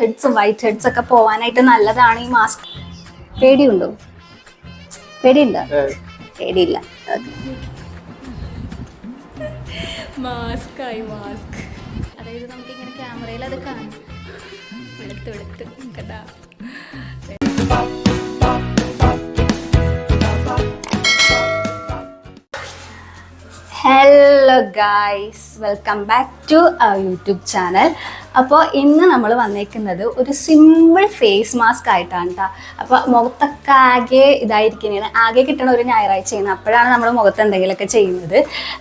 ഹെഡ്സും white heads ഒക്കെ പോവാനായിട്ട് നല്ലതാണ് ഈ മാസ്ക് പേടിയുണ്ടോ? പേടിയുണ്ടോ? പേടിയില്ല. മാസ്ക് ആയി മാസ്ക്. അതായത് നമുക്ക് ഇങ്ങനെ ക്യാമറയിൽ അത് കാണാം. വെളുത്ത് വെളുത്ത് കണ്ടാ hello guys welcome back to our YouTube channel അപ്പോൾ ഇന്ന് നമ്മൾ വന്നേക്കുന്നത് ഒരു സിമ്പിൾ ഫേസ് മാസ്ക് ആയിട്ടാണ് കേട്ടോ അപ്പോൾ മുഖത്തൊക്കെ ആകെ ഇതായിരിക്കുന്നതാണ്. ആകെ കിട്ടണ ഒരു ഞായറാഴ്ചയാണ്. അപ്പോഴാണ് നമ്മൾ മുഖത്ത് എന്തെങ്കിലുമൊക്കെ ചെയ്യുന്നത്.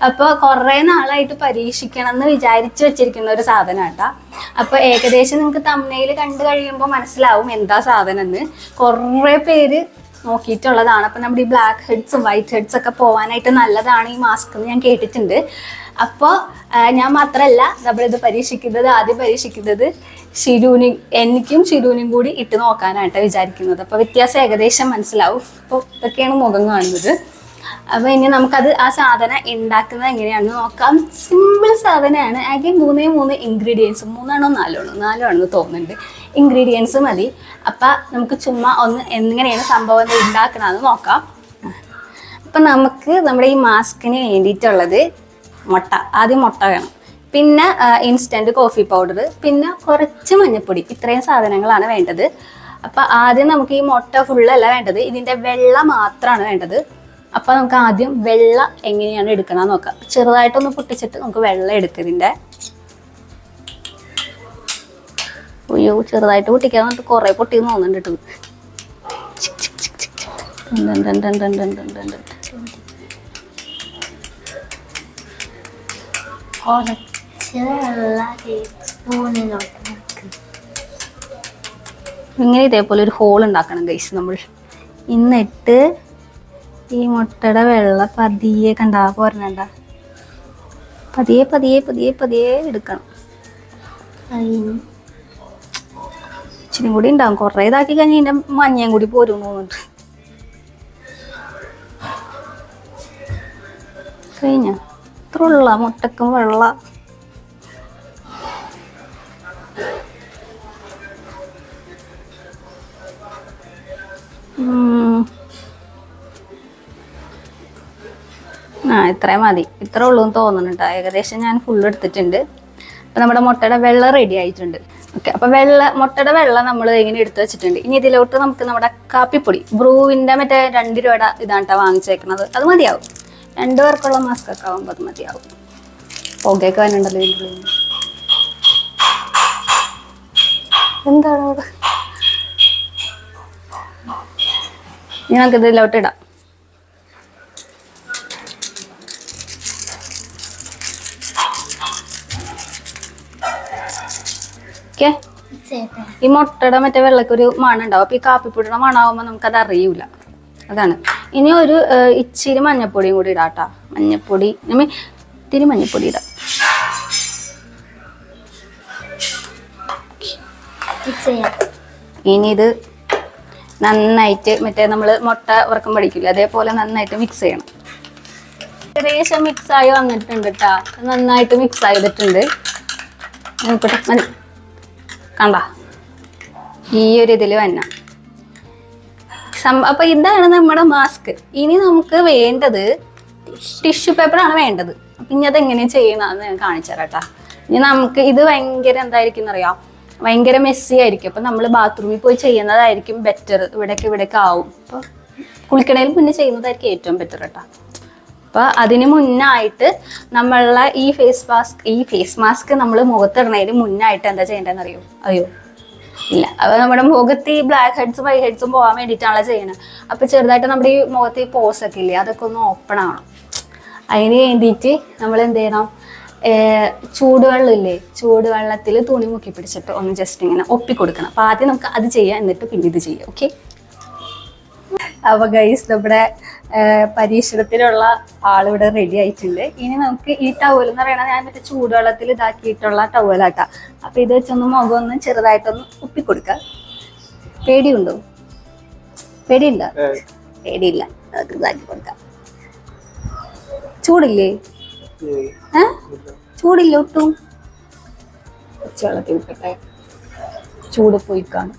അപ്പോൾ കുറേ നാളായിട്ട് പരീക്ഷിക്കണം എന്ന് വിചാരിച്ച് വെച്ചിരിക്കുന്ന ഒരു സാധനമാണ് കേട്ടോ അപ്പോൾ ഏകദേശം നിങ്ങൾക്ക് തമ്മയിൽ കണ്ടു കഴിയുമ്പോൾ മനസ്സിലാവും എന്താ സാധനം എന്ന് കുറേ പേര് നോക്കിയിട്ടുള്ളതാണ്. അപ്പം നമ്മുടെ ഈ ബ്ലാക്ക് ഹെഡ്സും വൈറ്റ് ഹെഡ്സ് ഒക്കെ പോകാനായിട്ട് നല്ലതാണ് ഈ മാസ്ക് എന്ന് ഞാൻ കേട്ടിട്ടുണ്ട്. അപ്പോൾ ഞാൻ മാത്രമല്ല നമ്മളിത് പരീക്ഷിക്കുന്നത് ആദ്യം പരീക്ഷിക്കുന്നത് ഷിരൂനി എനിക്കും ഷിരൂനും കൂടി ഇട്ട് നോക്കാനായിട്ട് വിചാരിക്കുന്നത്. അപ്പോൾ വ്യത്യാസം ഏകദേശം മനസ്സിലാവും. അപ്പോൾ ഇതൊക്കെയാണ് മുഖം കാണുന്നത്. അപ്പോൾ ഇനി നമുക്കത് ആ സാധനം ഉണ്ടാക്കുന്നത് എങ്ങനെയാണെന്ന് നോക്കാം. സിമ്പിൾ സാധനമാണ്. ആകെ മൂന്നേ മൂന്ന് ഇൻഗ്രീഡിയൻസ് മൂന്നാണോ നാലോ ആണോ നാലോ ആണെന്ന് തോന്നുന്നുണ്ട്. ഇൻഗ്രീഡിയൻസ് മതി. അപ്പം നമുക്ക് ചുമ്മാ ഒന്ന് എങ്ങനെയാണ് സംഭവം ഉണ്ടാക്കണമെന്ന് നോക്കാം. അപ്പം നമുക്ക് നമ്മുടെ ഈ മാസ്കിന് വേണ്ടിയിട്ടുള്ളത് മുട്ട. ആദ്യം മുട്ട വേണം. പിന്നെ ഇൻസ്റ്റന്റ് കോഫി പൗഡർ പിന്നെ കുറച്ച് മഞ്ഞൾപ്പൊടി ഇത്രയും സാധനങ്ങളാണ് വേണ്ടത്. അപ്പം ആദ്യം നമുക്ക് ഈ മുട്ട ഫുള്ളല്ല വേണ്ടത്. ഇതിന്റെ വെള്ള മാത്രമാണ് വേണ്ടത്. അപ്പം നമുക്ക് ആദ്യം വെള്ള എങ്ങനെയാണ് എടുക്കണമെന്ന് നോക്കാം. ചെറുതായിട്ടൊന്ന് പൊട്ടിച്ചിട്ട് നമുക്ക് വെള്ളം എടുക്കുക ഡൺ ചെറുതായിട്ട് പൊട്ടിക്കാൻ വന്നിട്ട് വെള്ളം പൊട്ടി തോന്നുന്നുണ്ട് ഇങ്ങനെ ഇതേപോലെ ഒരു ഹോൾ ഉണ്ടാക്കണം ഗൈസ് നമ്മൾ. എന്നിട്ട് ഈ മുട്ടയുടെ വെള്ള പതിയെ കണ്ടാ പോരണണ്ട. പതിയെ പതിയെ പതിയെ പതിയെ എടുക്കണം. ഇച്ചിരി കൂടി ഉണ്ടാവും. കുറേ ഇതാക്കി കഴിഞ്ഞാൽ ഇതിന്റെ മഞ്ഞയും കൂടി പോരും തോന്നുന്നുണ്ട്. കഴിഞ്ഞ? ഇത്ര ഉള്ള മുട്ടക്കും വെള്ള. ആ ഇത്രയും മതി. ഇത്ര ഉള്ളൂന്ന് തോന്നുന്നുണ്ട് ഏകദേശം ഞാൻ ഫുൾ എടുത്തിട്ടുണ്ട്. അപ്പം നമ്മുടെ മുട്ടയുടെ വെള്ളം റെഡി ആയിട്ടുണ്ട്. ഓക്കെ അപ്പൊ വെള്ള മുട്ടയുടെ വെള്ളം നമ്മൾ ഇങ്ങനെ എടുത്തു വെച്ചിട്ടുണ്ട്. ഇനി ഇതിലോട്ട് നമുക്ക് നമ്മുടെ കാപ്പിപ്പൊടി. ബ്രൂവിന്റെ മറ്റേ രണ്ട് രൂപയുടെ ഇതാണ് കേട്ടോ വാങ്ങിച്ചേക്കുന്നത് അത് മതിയാവും. രണ്ട് പേർക്കുള്ള മാസ്ക് ഒക്കെ ആകുമ്പോൾ അത് മതിയാവും. പുകയൊക്കെ വരണ്ടല്ലോ എന്താണ് നമുക്ക് ഇതിലോട്ട് ഇടാം. ഓക്കെ. ഈ മുട്ടയുടെ മറ്റേ വെള്ളക്കൊരു മണുണ്ടാവും. മണം ഉണ്ടാവും അപ്പൊ ഈ കാപ്പിപ്പൊടിയുടെ മണമാകുമ്പോൾ നമുക്കത് അറിയൂല. അതാണ്. ഇനി ഒരു ഇച്ചിരി മഞ്ഞപ്പൊടിയും കൂടി ഇടാട്ടാ മഞ്ഞപ്പൊടി നമ്മ ഇത്തിരി മഞ്ഞപ്പൊടി ഇടാം. ഇനി ഇത് നന്നായിട്ട് മറ്റേ നമ്മൾ മുട്ട ഉറക്കം പഠിക്കില്ല അതേപോലെ നന്നായിട്ട് മിക്സ് ചെയ്യണം. ഏകദേശം മിക്സ് ആയി വന്നിട്ടുണ്ട് കേട്ടാ നന്നായിട്ട് മിക്സ് ചെയ്തിട്ടുണ്ട് മതി കണ്ട. ഈ ഒരു ഇതിൽ വന്ന. അപ്പൊ ഇതാണ് നമ്മുടെ മാസ്ക് ഇനി നമുക്ക് വേണ്ടത് ടിഷ്യൂ പേപ്പറാണ് വേണ്ടത്. അപ്പൊ ഇനി അതെങ്ങനെ ചെയ്യണമെന്ന് ഞാൻ കാണിച്ചു തരാം കേട്ടാ. ഇനി നമുക്ക് ഇത് ഭയങ്കര എന്തായിരിക്കും എന്നറിയാം? ഭയങ്കര മെസ്സി ആയിരിക്കും. അപ്പൊ നമ്മൾ ബാത്റൂമിൽ പോയി ചെയ്യുന്നതായിരിക്കും ബെറ്റർ ഇവിടേക്ക് ഇവിടേക്ക് ആവും. അപ്പൊ കുളിക്കണേൽ മുന്നേ ചെയ്യുന്നതായിരിക്കും ഏറ്റവും ബെറ്റർ കേട്ടോ. അപ്പൊ അതിന് മുന്നായിട്ട് നമ്മളുടെ ഈ ഫേസ് മാസ്ക് ഈ ഫേസ് മാസ്ക് നമ്മൾ മുഖത്തിടണതിന് മുന്നായിട്ട് എന്താ ചെയ്യേണ്ടതെന്ന് അറിയോ അറിയോ ഇല്ല. അപ്പൊ നമ്മുടെ മുഖത്ത് ഈ ബ്ലാക്ക് ഹെഡ്സും വൈറ്റ് ഹെഡ്സും പോകാൻ വേണ്ടിയിട്ടാണ് ചെയ്യണത് അപ്പൊ ചെറുതായിട്ട് നമ്മുടെ ഈ മുഖത്ത് ഈ പോസ് ഒക്കെ ഇല്ലേ അതൊക്കെ ഒന്ന് ഓപ്പൺ ആവണം. അതിന് വേണ്ടിയിട്ട് നമ്മൾ എന്ത് ചെയ്യണം? ഏർ ചൂടുവെള്ളം ഇല്ലേ ചൂടുവെള്ളത്തിൽ തുണി മുക്കി പിടിച്ചിട്ട് ഒന്ന് ജസ്റ്റ് ഇങ്ങനെ ഒപ്പി കൊടുക്കണം അപ്പൊ ആദ്യം നമുക്ക് അത് ചെയ്യാം എന്നിട്ട് പിന്നെ ഇത് ചെയ്യാം. ഓക്കെ അപ്പൊ ഗൈസ് നമ്മുടെ പരീക്ഷണത്തിനുള്ള ആളിവിടെ റെഡി ആയിട്ടുണ്ട്. ഇനി നമുക്ക് ഈ ടവൽ എന്ന് പറയുന്നത് ഞാൻ മറ്റേ ചൂടുവെള്ളത്തിൽ ഇതാക്കിയിട്ടുള്ള ടവലാട്ടാ അപ്പൊ ഇത് വെച്ചൊന്ന് മുഖം ഒന്ന് ചെറുതായിട്ടൊന്ന് ഉപ്പിക്കൊടുക്കാം. പേടിയുണ്ടോ? പേടിയില്ല? പേടിയില്ല. ഇതാക്കി കൊടുക്കാം. ചൂടില്ലേ? ഏ. ചൂടില്ല ഒട്ടും? ചൂട് പോയിക്കാണ്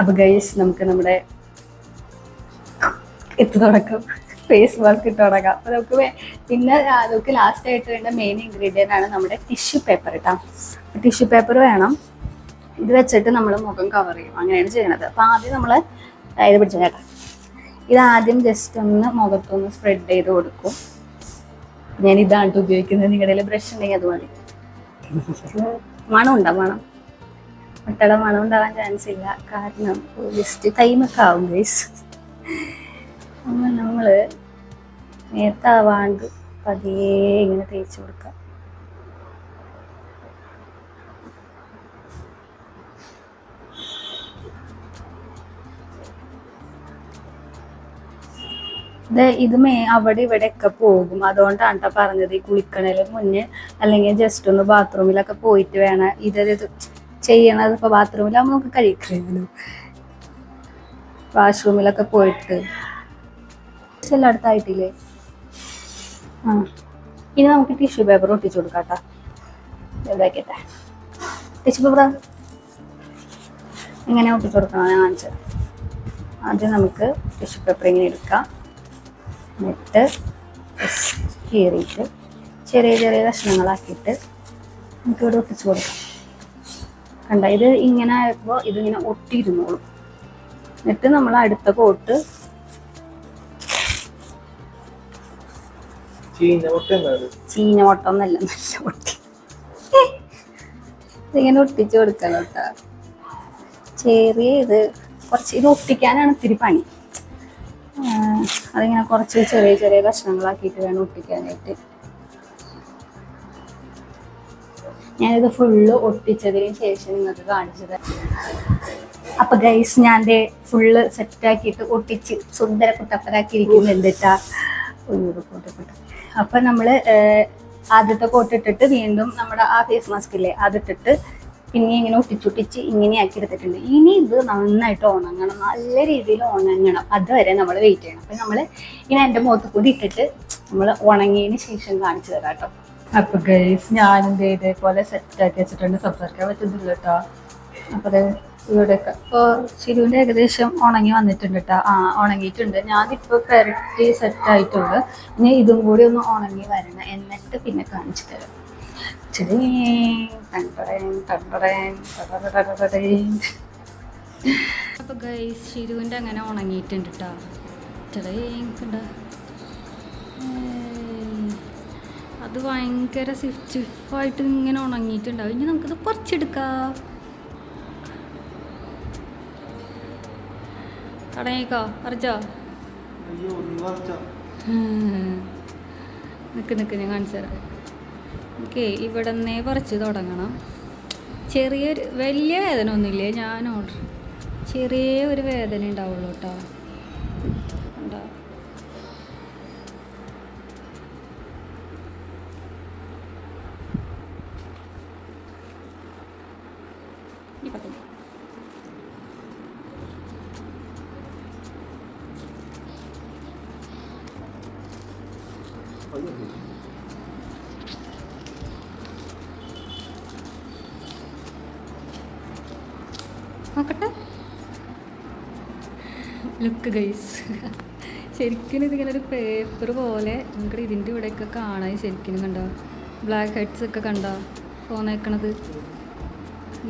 അപ്പൊ നമുക്ക് നമ്മുടെ എത്തു തുടക്കം ഫേസ് വാഷ് ഇട്ട് തുടങ്ങാം. അപ്പൊ നമുക്ക് പിന്നെ നമുക്ക് ലാസ്റ്റ് ആയിട്ട് വേണ്ട മെയിൻ ഇൻഗ്രീഡിയന്റ് ആണ് നമ്മുടെ ടിഷ്യൂ പേപ്പർ കേട്ടോ ടിഷ്യൂ പേപ്പർ വേണം. ഇത് വെച്ചിട്ട് നമ്മൾ മുഖം കവർ ചെയ്യും. അങ്ങനെയാണ് ചെയ്യണത്. അപ്പൊ ആദ്യം നമ്മൾ ഇത് പിടിച്ച ചേട്ടാ. ഇത് ആദ്യം ജസ്റ്റ് ഒന്ന് മുഖത്തൊന്ന് സ്പ്രെഡ് ചെയ്ത് കൊടുക്കും. ഞാൻ ഇതാണ് ഉപയോഗിക്കുന്നത്. നിങ്ങളുടെ ബ്രഷ് ഉണ്ടെങ്കിൽ അത് മതി. മണം ഉണ്ടോ മണം? മുട്ടയുടെ മണം ഉണ്ടാവാൻ ചാൻസ് ഇല്ല. കാരണം ജസ്റ്റ് ടൈമൊക്കെ ആവും ഗൈസ് അപ്പം നമ്മൾ നേരത്താവാണ്ട് പതിയെ ഇങ്ങനെ തേച്ച് കൊടുക്കാം. ഇത് മേ അവിടെ ഇവിടെ ഒക്കെ പോകും. അതുകൊണ്ടാണ് കേട്ടോ പറഞ്ഞത് ഈ കുളിക്കണേലും മുന്നേ അല്ലെങ്കിൽ ജസ്റ്റ് ഒന്ന് ബാത്റൂമിലൊക്കെ പോയിട്ട് വേണം. ഇതൊരു ഇത് ചെയ്യണത് ഇപ്പൊ ബാത്റൂമിലാകുമ്പോൾ നമുക്ക് കഴിക്കാമല്ലോ വാഷ്റൂമിലൊക്കെ പോയിട്ട്. എല്ലായിടത്തായിട്ടില്ലേ ആ. ഇനി നമുക്ക് ടിഷ്യൂ പേപ്പർ ഒട്ടിച്ചു കൊടുക്കാം കേട്ടോ ടിഷ്യൂ പേപ്പർ എങ്ങനെ ഒട്ടിച്ചു കൊടുക്കണം? ഞാൻ കാണിച്ചത് ആദ്യം നമുക്ക് ടിഷ്യൂ പേപ്പർ ഇങ്ങനെ എടുക്കാം. എന്നിട്ട് കീറിയിട്ട് ചെറിയ ചെറിയ കഷ്ണങ്ങളാക്കിയിട്ട് നമുക്ക് ഇവിടെ ഒട്ടിച്ചു കൊടുക്കാം. കണ്ട? ഇത് ഇങ്ങനെ ആയപ്പോൾ ഇതിങ്ങനെ ഒട്ടിയിരുന്നോളും. എന്നിട്ട് നമ്മൾ അടുത്ത കോട്ട് ചീഞ്ഞ ഓട്ടമൊന്നല്ല നല്ല ഒട്ടി. ഇതിങ്ങനെ ഒട്ടിച്ചു കൊടുക്കണം കേട്ടോ ചെറിയ ഇത് കുറച്ച് ഇത് ഒട്ടിക്കാനാണ് ഇത്തിരി പണി. അതിങ്ങനെ കുറച്ച് ചെറിയ ചെറിയ കഷ്ണങ്ങളാക്കിയിട്ട് വേണം ഒട്ടിക്കാനായിട്ട്. ഞാനിത് ഫുള്ള് ഒട്ടിച്ചതിന് ശേഷം നിങ്ങൾക്ക് കാണിച്ചത്. അപ്പൊ ഗൈസ് ഞാൻ ഫുള്ള് സെറ്റാക്കിയിട്ട് ഒട്ടിച്ച് സുന്ദര കുട്ടപ്പനാക്കി ഇരിക്കുന്നുണ്ട് ട്ടാ. ഉയ്യോ, പോട്ടെ, പോട്ടെ. അപ്പൊ നമ്മൾ ആദ്യത്തെ കോട്ടിട്ടിട്ട് വീണ്ടും നമ്മുടെ ആ ഫേസ് മാസ്ക് ഇല്ലേ അതിട്ടിട്ട് പിന്നെ ഇങ്ങനെ ഒട്ടിച്ചൊട്ടിച്ച് ഇങ്ങനെ ആക്കി എടുത്തിട്ടുണ്ട്. ഇനി ഇത് നന്നായിട്ട് ഉണങ്ങണം നല്ല രീതിയിൽ ഉണങ്ങണം. അതുവരെ നമ്മൾ വെയിറ്റ് ചെയ്യണം. അപ്പൊ നമ്മൾ ഇനി എന്റെ മുഖത്ത് കൂടി ഇട്ടിട്ട് നമ്മൾ ഉണങ്ങിയതിന് ശേഷം കാണിച്ചു തരാം കേട്ടോ. അപ്പൊ ഗൈസ് ഞാനും ഇതേപോലെ സെറ്റ് ആക്കി വെച്ചിട്ടുണ്ട്. സംസാരിക്കാൻ പറ്റുന്നില്ല കേട്ടോ അപ്പൊ ഇവിടെ ഇപ്പോൾ ശിരുവിന്റെ ഏകദേശം ഉണങ്ങി വന്നിട്ടുണ്ട് കേട്ടോ ആ ഉണങ്ങിയിട്ടുണ്ട്. ഞാനിപ്പോൾ സെറ്റ് ആയിട്ടുണ്ട് ഇനി ഇതും കൂടി ഒന്ന് ഉണങ്ങി വരണം. എന്നിട്ട് പിന്നെ കാണിച്ചു തരാം. ചെടീ. അപ്പോൾ ഗൈസ് ഷിരുവിന്റെ അങ്ങനെ ഉണങ്ങിയിട്ടുണ്ട് കേട്ടോ കണ്ട അത് ഭയങ്കര സ്വിഫ്റ്റ് സിഫായിട്ട് ഇങ്ങനെ ഉണങ്ങിയിട്ടുണ്ടാവും ഇനി നമുക്കിത് പറിച്ചെടുക്കാം. തടങ്ങിക്കോ പറിച്ചോ? നിൽക്ക് നിൽക്ക് ഞാൻ കാണിച്ചു തരാം. ഓക്കെ ഇവിടെ നിന്നേ പറിച്ച് തുടങ്ങണം. ചെറിയൊരു വലിയ വേദന ഒന്നുമില്ലേ? ഞാൻ ഓർഡർ ചെറിയ ഒരു വേദന ഉണ്ടാവുള്ളൂ കേട്ടോ കണ്ടോ? ഈ പത്ത് നോക്കട്ടെ. ലുക്ക് ഗൈസ് ശരിക്കും ഇതിങ്ങനെ ഒരു പേപ്പർ പോലെ നമുക്ക് ഇതിന്റെ ഇവിടെയൊക്കെ കാണാൻ ശരിക്കും കണ്ടോ? ബ്ലാക്ക് ഹെഡ്സ് ഒക്കെ കണ്ടോ? പോന്നേക്കണത്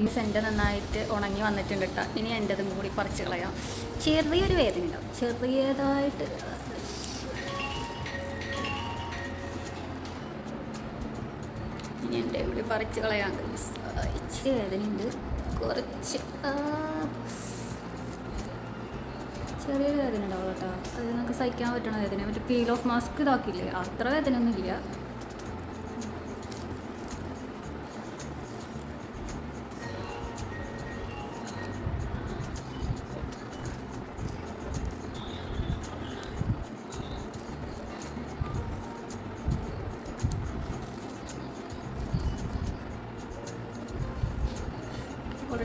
ഈ സെന്റെ നന്നായിട്ട് ഉണങ്ങി വന്നിട്ടുണ്ട് കേട്ടോ ഇനി എന്റെതും കൂടി പറിച്ച് കളയാം. ചെറിയൊരു വേദന ഉണ്ടാവും ചെറിയതായിട്ട്. ഇനി എന്റെ കൂടി പറിച്ച് കളയാം ഇച്ചിരി വേദനയുണ്ട്. കുറച്ച് ചെറിയ വേദന ഉണ്ടാവും കേട്ടോ. അത് നമുക്ക് സഹിക്കാൻ പറ്റണ വേദന മറ്റേ പീൽ ഓഫ് മാസ്ക് ഇതാക്കില്ലേ അത്ര വേദന ഒന്നും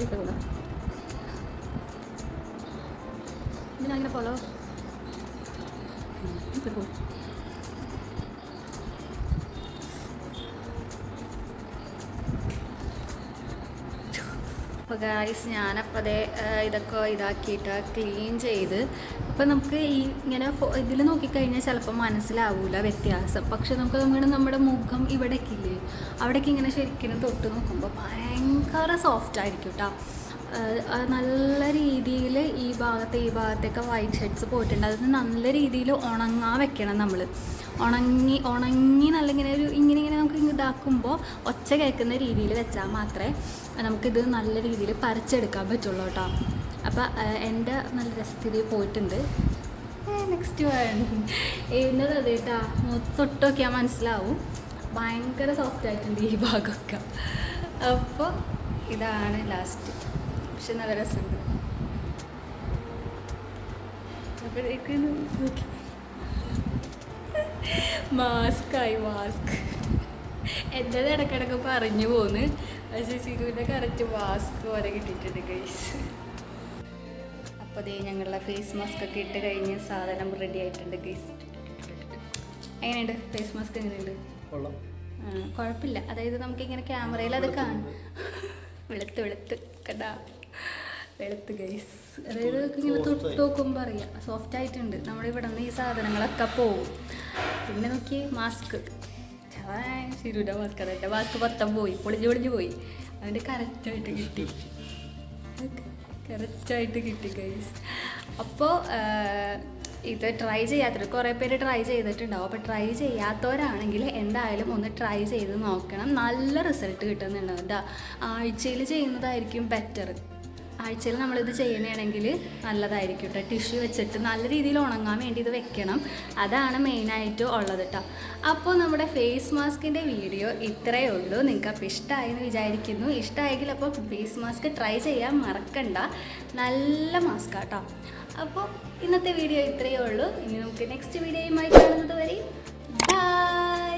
ഇഷ്ടപ്പെടും ഇതിനങ്ങനെ ഫോളോ അപ്പോൾ ഗായ്സ് ഞാനപ്പോൾ അതേ ഇതൊക്കെ ഇതാക്കിയിട്ട് ക്ലീൻ ചെയ്ത് അപ്പോൾ നമുക്ക് ഈ ഇങ്ങനെ ഇതിൽ നോക്കിക്കഴിഞ്ഞാൽ ചിലപ്പോൾ മനസ്സിലാവില്ല വ്യത്യാസം. പക്ഷെ നമുക്ക് അങ്ങനെ നമ്മുടെ മുഖം ഇവിടേക്കില്ലേ? അവിടേക്ക് ഇങ്ങനെ ശരിക്കും തൊട്ട് നോക്കുമ്പോൾ ഭയങ്കര സോഫ്റ്റ് ആയിരിക്കും കേട്ടോ നല്ല രീതിയിൽ ഈ ഭാഗത്ത് ഈ ഭാഗത്തൊക്കെ വൈറ്റ് ഷെഡ്സ് പോയിട്ടുണ്ട്. അത് നല്ല രീതിയിൽ ഉണങ്ങാൻ വെക്കണം നമ്മൾ ഉണങ്ങി ഉണങ്ങി നല്ല ഇങ്ങനെ ഒരു ഇങ്ങനെ ഇങ്ങനെ നമുക്ക് ഇതാക്കുമ്പോൾ ഒച്ച കേൾക്കുന്ന രീതിയിൽ വെച്ചാൽ മാത്രമേ നമുക്കിത് നല്ല രീതിയിൽ പരച്ചെടുക്കാൻ പറ്റുള്ളൂ കേട്ടോ അപ്പോൾ എന്റെ നല്ല രസത്തിൽ പോയിട്ടുണ്ട്. നെക്സ്റ്റ് എഴുന്നത് അതേട്ടാ തൊട്ട് മനസ്സിലാവും. ഭയങ്കര സോഫ്റ്റ് ആയിട്ടുണ്ട് ഈ ഭാഗമൊക്കെ. അപ്പോൾ ഇതാണ് ലാസ്റ്റ് പക്ഷെ നല്ല രസമുണ്ട്. അപ്പോഴേക്ക് മാസ്കായി മാസ്ക് എന്റെ ഇടക്കിടക്ക് പറഞ്ഞു പോന്ന്. പക്ഷെ ചിരുവിന്റെ കറക്റ്റ് മാസ്ക് വരെ കിട്ടിയിട്ടുണ്ട് ഗൈസ് അപ്പോൾ ദേ ഞങ്ങളുടെ ഫേസ് മാസ്ക് ഒക്കെ ഇട്ട് കഴിഞ്ഞ് സാധനം റെഡി ആയിട്ടുണ്ട് ഗൈസ് എങ്ങനെയുണ്ട്? ഫേസ് മാസ്ക് എങ്ങനെയുണ്ട്? കുഴപ്പമില്ല അതായത് നമുക്ക് ഇങ്ങനെ ക്യാമറയിൽ അത് കാണും. വെളുത്ത്. വെളുത്ത് കണ്ടാ? വെളുത്ത് ഗൈസ് അതായത് ഇങ്ങനെ തൊട്ട് നോക്കുമ്പോൾ അറിയാം. സോഫ്റ്റ് ആയിട്ടുണ്ട്. നമ്മുടെ ഇവിടെ നിന്ന് ഈ സാധനങ്ങളൊക്കെ പോവും. പിന്നെ നോക്കി മാസ്ക് ശരിയുടെ മാസ്ക് അതെ എന്റെ മാസ്ക് പത്തം പോയി. പൊളിഞ്ഞു പൊളിഞ്ഞു പോയി. അതിന്റെ കറക്റ്റായിട്ട് കിട്ടി. കറക്റ്റായിട്ട് കിട്ടി ഗൈസ് അപ്പോൾ ഇത് ട്രൈ ചെയ്യാത്തവർ കുറേ പേര് ട്രൈ ചെയ്തിട്ടുണ്ടാവും. അപ്പോൾ ട്രൈ ചെയ്യാത്തവരാണെങ്കിൽ എന്തായാലും ഒന്ന് ട്രൈ ചെയ്ത് നോക്കണം. നല്ല റിസൾട്ട് കിട്ടുന്നുണ്ട് കേട്ടോ ആഴ്ചയിൽ ചെയ്യുന്നതായിരിക്കും ബെറ്റർ ആഴ്ചയിൽ നമ്മളിത് ചെയ്യണമെങ്കിൽ നല്ലതായിരിക്കും കേട്ടോ ടിഷ്യൂ വെച്ചിട്ട് നല്ല രീതിയിൽ ഉണങ്ങാൻ വേണ്ടി ഇത് വെക്കണം. അതാണ് മെയിനായിട്ട് ഉള്ളത് കേട്ടോ അപ്പോൾ നമ്മുടെ ഫേസ് മാസ്കിന്റെ വീഡിയോ ഇത്രയേ ഉള്ളൂ. നിങ്ങൾക്ക് അപ്പോൾ ഇഷ്ടമായി എന്ന് വിചാരിക്കുന്നു. ഇഷ്ടമായെങ്കിൽ അപ്പോൾ ഫേസ് മാസ്ക് ട്രൈ ചെയ്യാൻ മറക്കണ്ട. നല്ല മാസ്ക് കേട്ടോ അപ്പോൾ ഇന്നത്തെ വീഡിയോ ഇത്രയേ ഉള്ളൂ. ഇനി നമുക്ക് നെക്സ്റ്റ് വീഡിയോയുമായി കാണുന്നത് വരെ ബൈ